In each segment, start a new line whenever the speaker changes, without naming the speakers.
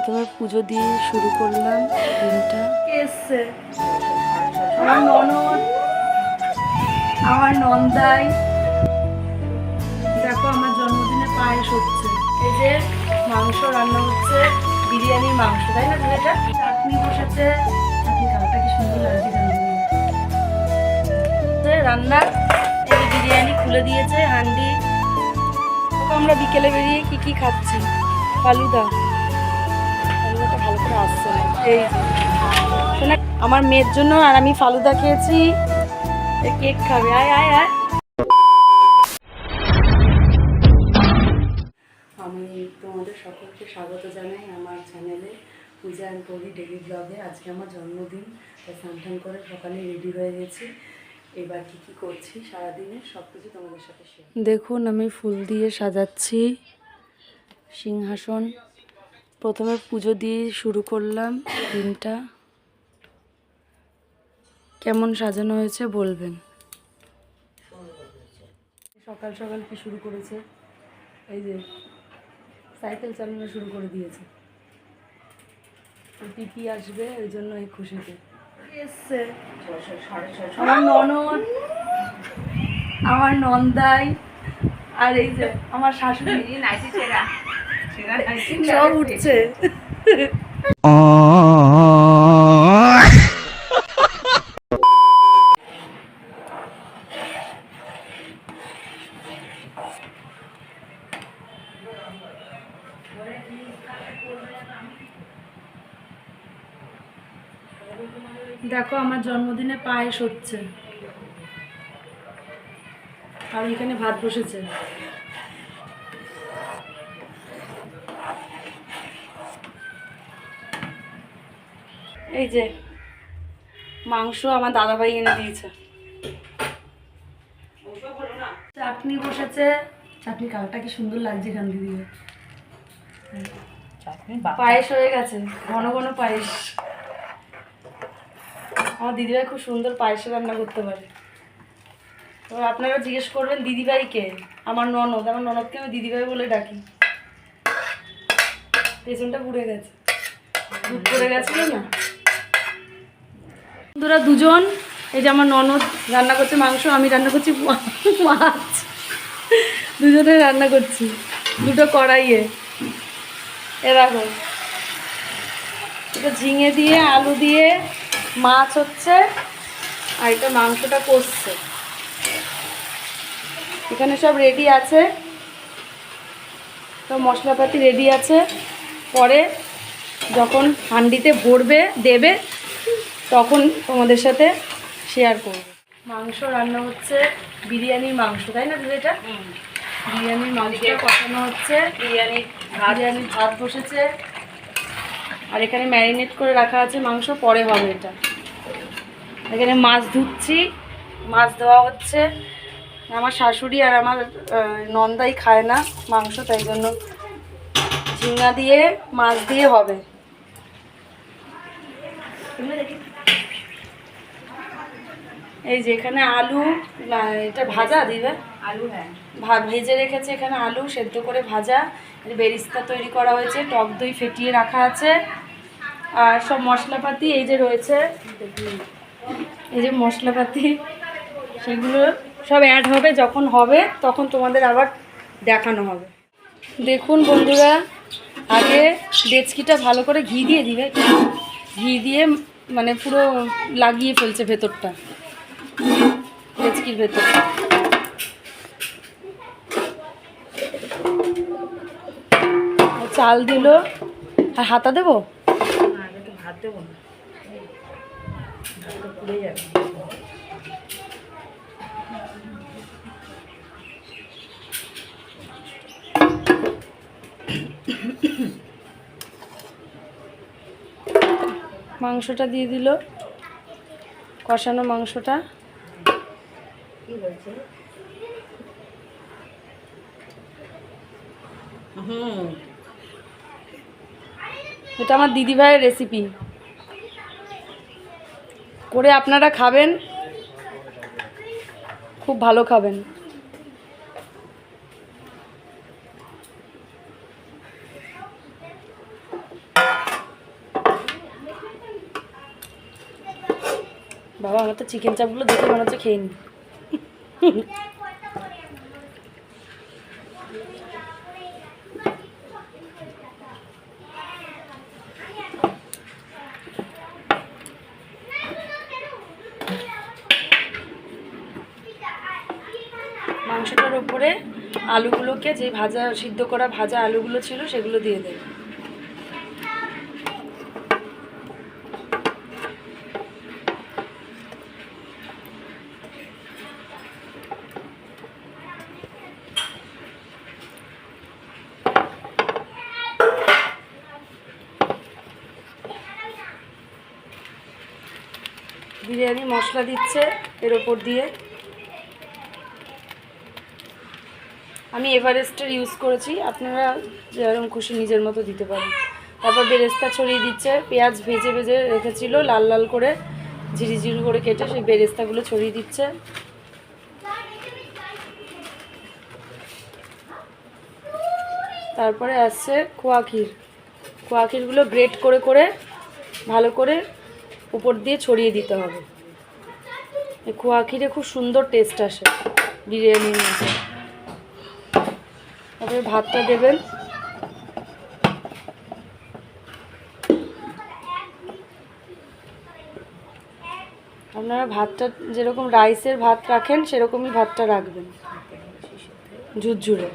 প্রথমে পুজো দিয়ে শুরু করলাম দিনটা।
এসছে? আমার ননদ, আমার নন্দাই। দেখো, আমার জন্মদিনে পায়েস হচ্ছে। এই যে মাংস রান্না হচ্ছে, বিরিয়ানির মাংস, তাই না এটা চাটনি বসেছে। সুন্দর লাগছে রান্না। এই বিরিয়ানি খুলে দিয়েছে হান্ডি। আমরা বিকেলে বেরিয়ে কি কি খাচ্ছি? ফালুদা। আসছে। না আমার মেয়ের জন্য আর আমি ফালুদা খেয়েছি। কেক খাবে। আয় আয় আয়। আমি তোমাদের সকলকে স্বাগত জানাই আমার চ্যানেলে পূজা অ্যান্ড করি ডেলি ব্লগে আজকে আমার জন্মদিন, তাই স্নান করে সকালে রেডি হয়ে গেছি। এবার কি কি করছি সারাদিনে সব কিছু তোমাদের সাথে
দেখুন, আমি ফুল দিয়ে সাজাচ্ছি। সিংহাসন। প্রথমে পুজো দিয়ে শুরু করলাম দিনটা। কেমন সাজানো হয়েছে বলবেন?
সকাল সকাল কি শুরু করেছে? এই যে সাইকেল চালানো শুরু করে দিয়েছে। পিপি আসবে ওই জন্য এই খুশিতে। এসছে আমার ননদ আমার নন্দাই আর এই যে আমার শাশুড়ি। উঠছে। দেখো আমার জন্মদিনে পায়েস হচ্ছে। আর এখানে ভাত বসেছে। এই যে মাংস আমার দাদাভাই এনে দিয়েছে। চাটনি বসেছে। চাটনি কালটা কি সুন্দর লাগছে এখান দিয়ে পায়েস হয়ে গেছে ঘন ঘন পায়েস। আমার দিদিভাই খুব সুন্দর পায়েস রান্না করতে পারে। এবার আপনারা জিজ্ঞেস করবেন দিদিভাইকে আমার ননদ। আমার ননদকে আমি দিদিভাই বলে ডাকি। পেছনটা পুড়ে গেছে। দুধ পড়ে গেছিল না? বন্ধুরা দুজন, এই যে আমার ননদ রান্না করছে মাংস, আমি রান্না করছি মাছ দুজনে রান্না করছি, দুটো কড়াইয়ে। এরকম। এটা ঝিঙে দিয়ে, আলু দিয়ে, মাছ হচ্ছে, আর এটা মাংসটা কষছে। এখানে সব রেডি আছে। সব মশলাপাতি রেডি আছে। পরে যখন হান্ডিতে ভরবে, দেবে তখন তোমাদের সাথে শেয়ার করব। মাংস রান্না হচ্ছে বিরিয়ানির মাংস তাই না দিদি এটা? বিরিয়ানির মাংসটা কষানো হচ্ছে। বিরিয়ানির বিরিয়ানির ভাত বসেছে। আর এখানে ম্যারিনেট করে রাখা আছে মাংস পরে হবে এটা। এখানে মাছ ধুচ্ছি মাছ দেওয়া হচ্ছে। আমার শাশুড়ি আর আমার নন্দাই খায় না মাংস তাই জন্য ঝিঙ্গা দিয়ে মাছ দিয়ে হবে। এই যে এখানে আলু এটা ভাজা দিবে আলু হ্যাঁ। ভেজে রেখেছে এখানে আলু সেদ্ধ করে ভাজা। বেরিস্তা তৈরি করা হয়েছে টক দই ফেটিয়ে রাখা আছে। আর সব মশলাপাতি এই যে রয়েছে এই যে মশলাপাতি সেগুলো সব অ্যাড হবে যখন হবে তখন তোমাদের আবার দেখানো হবে। দেখুন বন্ধুরা আগে ডেচকিটা ভালো করে ঘি দিয়ে দিবে। ঘি দিয়ে মানে পুরো লাগিয়ে ফেলছে ভেতরটা। ডেচকির ভেতর। চাল দিল। আর হাতা দেবো? ভাত দেবো মাংসটা দিয়ে দিল। কষানো মাংসটা। এটা আমার দিদিভাইয়ের রেসিপি করে আপনারা খাবেন। খুব ভালো খাবেন। আমার তো চিকেন চাপগুলো দেখে মনে হচ্ছে খেয়ে নি। মাংসটার উপরে আলুগুলোকে যে ভাজা, সিদ্ধ করা ভাজা আলুগুলো ছিল সেগুলো দিয়ে দেবে। বিরিয়ানি মশলা দিচ্ছে এর ওপর দিয়ে। আমি এভারেস্টের ইউজ করেছি, আপনারা যেরকম খুশি নিজের মতো দিতে পারেন। তারপর বেরেস্তা ছড়িয়ে দিচ্ছে, পেঁয়াজ ভেজে ভেজে রেখেছিল, লাল লাল করে ঝিরি ঝিরি করে কেটে সেই বেরেস্তাগুলো ছড়িয়ে দিচ্ছে। তারপরে আসছে খোয়া ক্ষীর। খোয়া ক্ষীরগুলো গ্রেট করে করে, ভালো করে উপর দিয়ে ছড়িয়ে দিতে হবে। খোয়া ক্ষীরে খুব সুন্দর টেস্ট আসে বিরিয়ানির মধ্যে। তারপরে ভাতটা দেবেন। আপনারা ভাতটা যেরকম রাইসের ভাত রাখেন, সেরকমই ভাতটা রাখবেন। ঝুরঝুরে।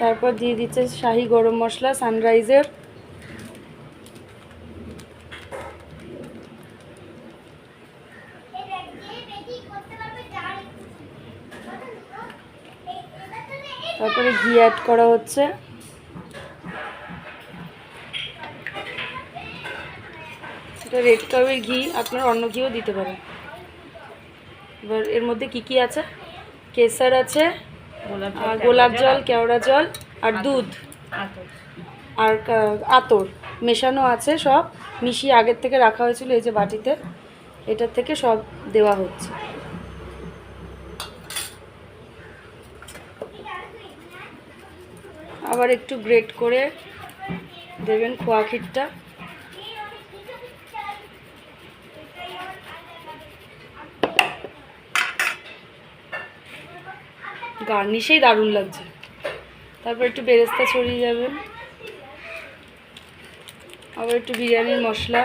তারপর দিয়ে দিচ্ছে শাহি গরম মশলা সানরাইজের তারপরে ঘি অ্যাড করা হচ্ছে। এটা রেড কাউয়ের ঘি, আপনারা অন্য ঘিও দিতে পারেন। এবার এর মধ্যে কি কি আছে? কেসার আছে। গোলাপ জল কেওড়া জল আর দুধ। আর আতর। মেশানো আছে সব। মিশিয়ে আগের থেকে রাখা হয়েছিল এই যে বাটিতে। এটার থেকে সব দেওয়া হচ্ছে। আবার একটু গ্রেট করে দেবেন খোয়া ক্ষীরটা। গার্নিশেই দারুণ লাগছে। তারপর একটু বেরেস্তা ছড়িয়ে যাবেন আবার একটু বিরিয়ানির মশলা।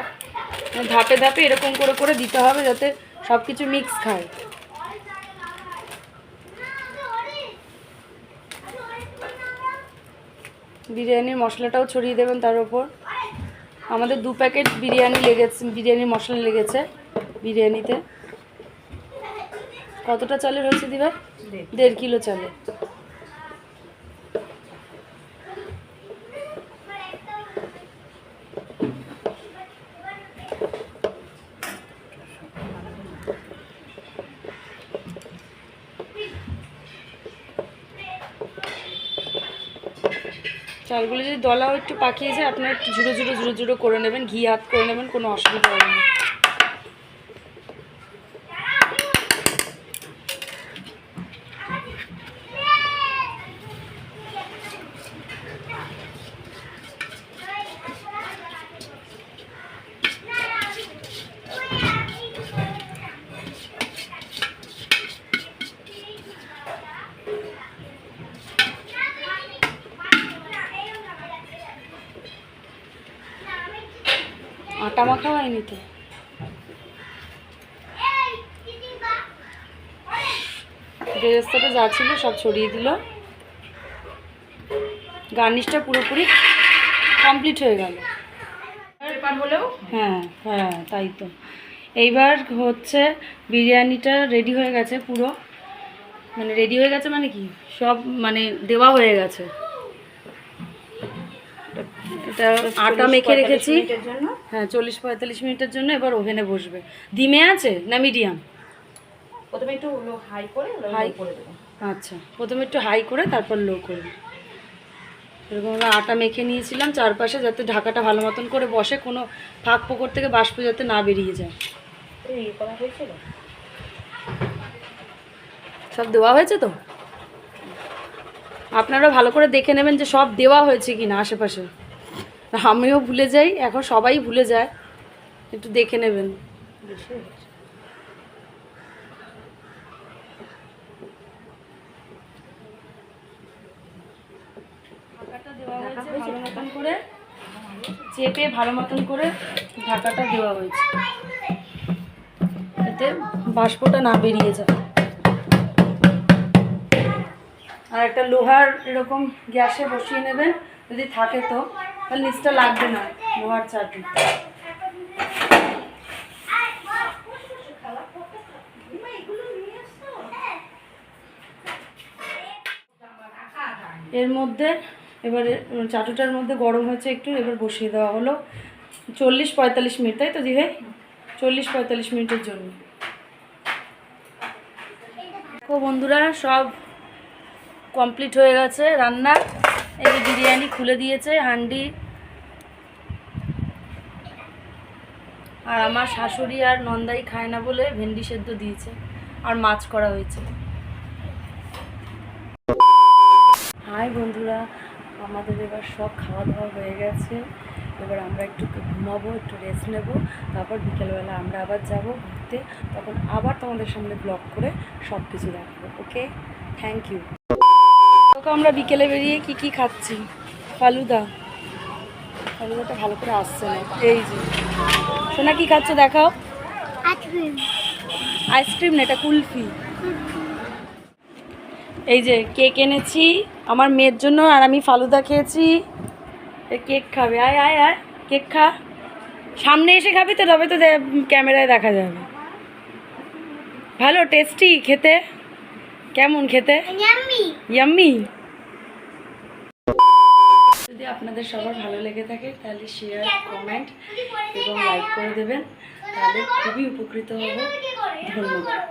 মানে ধাপে ধাপে এরকম করে করে দিতে হবে যাতে সব কিছু মিক্স খায়। বিরিয়ানির মশলাটাও ছড়িয়ে দেবেন তার উপর আমাদের দু প্যাকেট বিরিয়ানি লেগেছে, বিরিয়ানির মশলা লেগেছে বিরিয়ানিতে। কতটা চালের হয়েছে দিবা? দেড় কিলো। চালের চালগুলো যদি দলাও একটু পাকিয়ে যায় আপনারা একটু ঝুড়ো ঝুড়ো ঝুড়ো ঝুড়ো করে নেবেন ঘি হাত করে নেবেন কোনো অসুবিধা হবে না। আটা মাখা হয়নি তো? বেরেস্তাটা যা ছিল সব ছড়িয়ে দিল। গার্নিশটা পুরোপুরি কমপ্লিট হয়ে গেল। হ্যাঁ হ্যাঁ তাই তো। এইবার হচ্ছে বিরিয়ানিটা রেডি হয়ে গেছে পুরো। মানে রেডি হয়ে গেছে মানে কি? সব মানে দেওয়া হয়ে গেছে। এটা আটা মেখে রেখেছি। হ্যাঁ চল্লিশ পঁয়তাল্লিশ মিনিটের জন্য এবার ওভেনে বসবে। ডিমে আছে না মিডিয়াম?
প্রথমে একটু হাই করে
হাই
করে দেবো।
আচ্ছা প্রথমে একটু হাই করে তারপর লো করবে এরকম আমরা আটা মেখে নিয়েছিলাম চারপাশে যাতে ঢাকাটা ভালো মতন করে বসে কোনো ফাঁক পোকর থেকে বাষ্প যাতে না বেরিয়ে যায়।
করা
সব দেওয়া হয়েছে তো? আপনারা ভালো করে দেখে নেবেন যে সব দেওয়া হয়েছে কি না আশেপাশে। আমিও ভুলে যাই, এখন সবাই ভুলে যায়। একটু দেখে নেবেন। করে। চেপে ভালো মতন করে ঢাকাটা দেওয়া হয়েছে। এতে বাষ্পটা না বেরিয়ে যায়। আর একটা লোহার এরকম গ্যাসে বসিয়ে নেবেন, যদি থাকে তো। তাহলে নিচটা লাগবে না লোহার চাটনি এর মধ্যে, এবারে চাটুটার মধ্যে গরম হয়েছে একটু, এবার বসিয়ে দেওয়া হলো। চল্লিশ পঁয়তাল্লিশ মিনিট, তাই তো দিভাই চল্লিশ পঁয়তাল্লিশ মিনিটের জন্য। দেখো বন্ধুরা, সব কমপ্লিট হয়ে গেছে রান্না। এই বিরিয়ানি খুলে দিয়েছে, হান্ডি আর আমার শাশুড়ি আর নন্দাই খায় না বলে ভেন্ডি সেদ্ধ দিয়েছে আর মাছ করা হয়েছে। হাই বন্ধুরা, আমাদের এবার সব খাওয়া দাওয়া হয়ে গেছে। এবার আমরা একটু ঘুমাবো, একটু রেস্ট নেব, তারপর বিকেলবেলা আমরা আবার যাব ঘুরতে। তখন আবার তোমাদের সামনে ব্লগ করে সব কিছু রাখব ওকে থ্যাংক ইউ তোকে আমরা বিকেলে বেরিয়ে কি কি খাচ্ছি? ফালুদা। ফালুদাটা ভালো করে আসছে না। এই যে। সোনা কি খাচ্ছ দেখাও। আইসক্রিম। না এটা কুলফি। এই যে কেক এনেছি আমার মেয়ের জন্য আর আমি ফালুদা খেয়েছি। কেক খাবে। আয় আয় আয় কেক খা। সামনে এসে খাবি তো তবে তো ক্যামেরায় দেখা যাবে। ভালো টেস্টি খেতে। কেমন খেতে? ইয়াম্মি? যদি আপনাদের সবার ভালো লেগে থাকে তাহলে শেয়ার কমেন্ট এবং লাইক করে দেবেন। তাহলে খুবই উপকৃত হব। ধন্যবাদ।